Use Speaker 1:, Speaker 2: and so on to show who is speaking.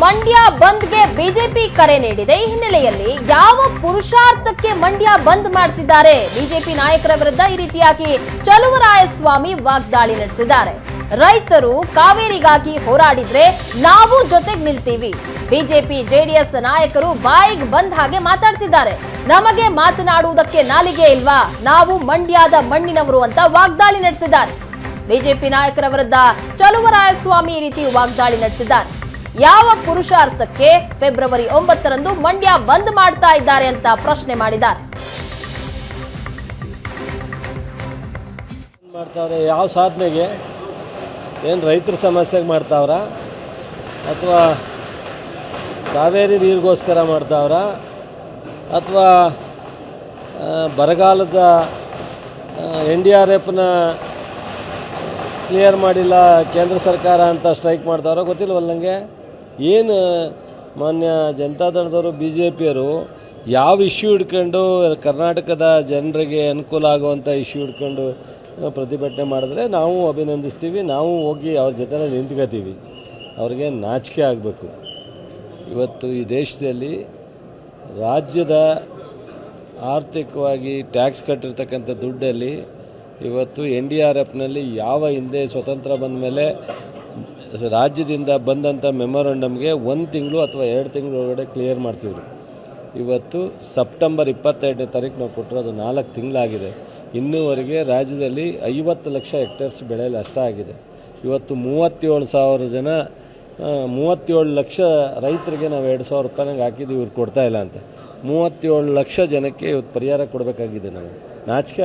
Speaker 1: ಮಂಡ್ಯ ಬಂದ್ಗೆ ಬಿಜೆಪಿ ಕರೆ ನೀಡಿದೆ. ಈ ಹಿನ್ನೆಲೆಯಲ್ಲಿ ಯಾವ ಪುರುಷಾರ್ಥಕ್ಕೆ ಮಂಡ್ಯ ಬಂದ್ ಮಾಡ್ತಿದ್ದಾರೆ? ಬಿಜೆಪಿ ನಾಯಕರ ವಿರುದ್ಧ ಈ ರೀತಿಯಾಗಿ ಚಲುವರಾಯಸ್ವಾಮಿ ವಾಗ್ದಾಳಿ ನಡೆಸಿದ್ದಾರೆ. ರೈತರು ಕಾವೇರಿಗಾಗಿ ಹೋರಾಡಿದ್ರೆ ನಾವು ಜೊತೆಗೆ ನಿಲ್ತೀವಿ. ಬಿಜೆಪಿ, ಜೆಡಿಎಸ್ ನಾಯಕರು ಬಾಯಿಗೆ ಬಂದ್ ಹಾಗೆ ಮಾತಾಡ್ತಿದ್ದಾರೆ. ನಮಗೆ ಮಾತನಾಡುವುದಕ್ಕೆ ನಾಲಿಗೆ ಇಲ್ವಾ? ನಾವು ಮಂಡ್ಯದ ಮಣ್ಣಿನವರು ಅಂತ ವಾಗ್ದಾಳಿ ನಡೆಸಿದ್ದಾರೆ. ಬಿಜೆಪಿ ನಾಯಕರ ವಿರುದ್ಧ ಚಲುವರಾಯಸ್ವಾಮಿ ಈ ರೀತಿ ವಾಗ್ದಾಳಿ ನಡೆಸಿದ್ದಾರೆ. ಯಾವ ಪುರುಷಾರ್ಥಕ್ಕೆ ಫೆಬ್ರವರಿ ಒಂಬತ್ತರಂದು ಮಂಡ್ಯ ಬಂದ್ ಮಾಡ್ತಾ ಇದ್ದಾರೆ ಅಂತ ಪ್ರಶ್ನೆ ಮಾಡಿದ್ದಾರೆ.
Speaker 2: ಮಾಡ್ತಾವ್ರೆ? ಯಾವ ಸಾಧನೆಗೆ? ಏನು ರೈತರ ಸಮಸ್ಯೆಗೆ ಮಾಡ್ತಾವ್ರ? ಅಥವಾ ಕಾವೇರಿ ನೀರಿಗೋಸ್ಕರ ಮಾಡ್ತಾವ್ರ? ಅಥವಾ ಬರಗಾಲದ ಎನ್ ಡಿ ಆರ್ ಎಫ್ನ ಕ್ಲಿಯರ್ ಮಾಡಿಲ್ಲ ಕೇಂದ್ರ ಸರ್ಕಾರ ಅಂತ ಸ್ಟ್ರೈಕ್ ಮಾಡ್ತಾವ್ರ? ಗೊತ್ತಿಲ್ಲವಲ್ಲ ನನಗೆ ಏನು, ಮಾನ್ಯ ಜನತಾದಳದವರು ಬಿ ಜೆ ಪಿಯವರು ಯಾವ ಇಶ್ಯೂ ಹಿಡ್ಕೊಂಡು ಕರ್ನಾಟಕದ ಜನರಿಗೆ ಅನುಕೂಲ ಆಗುವಂಥ ಇಶ್ಯೂ ಹಿಡ್ಕೊಂಡು ಪ್ರತಿಭಟನೆ ಮಾಡಿದ್ರೆ ನಾವು ಅಭಿನಂದಿಸ್ತೀವಿ, ನಾವು ಹೋಗಿ ಅವ್ರ ಜೊತೆ ನಿಂತ್ಕೋತೀವಿ. ಅವ್ರಿಗೆ ನಾಚಿಕೆ ಆಗಬೇಕು. ಇವತ್ತು ಈ ದೇಶದಲ್ಲಿ ರಾಜ್ಯದ ಆರ್ಥಿಕವಾಗಿ ಟ್ಯಾಕ್ಸ್ ಕಟ್ಟಿರ್ತಕ್ಕಂಥ ದುಡ್ಡಲ್ಲಿ ಇವತ್ತು ಎನ್ ಡಿ ಆರ್ ಎಫ್ನಲ್ಲಿ ಯಾವ ಹಿಂದೆ ಸ್ವತಂತ್ರ ಬಂದ ಮೇಲೆ ರಾಜ್ಯದಿಂದ ಬಂದಂಥ ಮೆಮೊರಂಡಮ್ಗೆ ಒಂದು ತಿಂಗಳು ಅಥವಾ ಎರಡು ತಿಂಗಳು ಒಳಗಡೆ ಕ್ಲಿಯರ್ ಮಾಡ್ತಿದ್ರು ಇವತ್ತು ಸೆಪ್ಟೆಂಬರ್ ಇಪ್ಪತ್ತೆರಡನೇ ತಾರೀಕು ನಾವು ಅದು ನಾಲ್ಕು ತಿಂಗಳಾಗಿದೆ. ಇನ್ನೂವರೆಗೆ ರಾಜ್ಯದಲ್ಲಿ ಐವತ್ತು ಲಕ್ಷ ಹೆಕ್ಟೇರ್ಸ್ ಬೆಳೆ ನಷ್ಟ ಆಗಿದೆ. ಇವತ್ತು ಮೂವತ್ತೇಳು ಸಾವಿರ ಜನ ಮೂವತ್ತೇಳು ಲಕ್ಷ ರೈತರಿಗೆ ನಾವು ಎರಡು ಸಾವಿರ ರೂಪಾಯಿನಾಗ ಹಾಕಿದ್ದು ಇವ್ರು ಕೊಡ್ತಾ ಇಲ್ಲ ಅಂತ. ಮೂವತ್ತೇಳು ಲಕ್ಷ ಜನಕ್ಕೆ ಇವತ್ತು ಪರಿಹಾರ ಕೊಡಬೇಕಾಗಿದೆ ನಾವು. ನಾಚಿಕೆ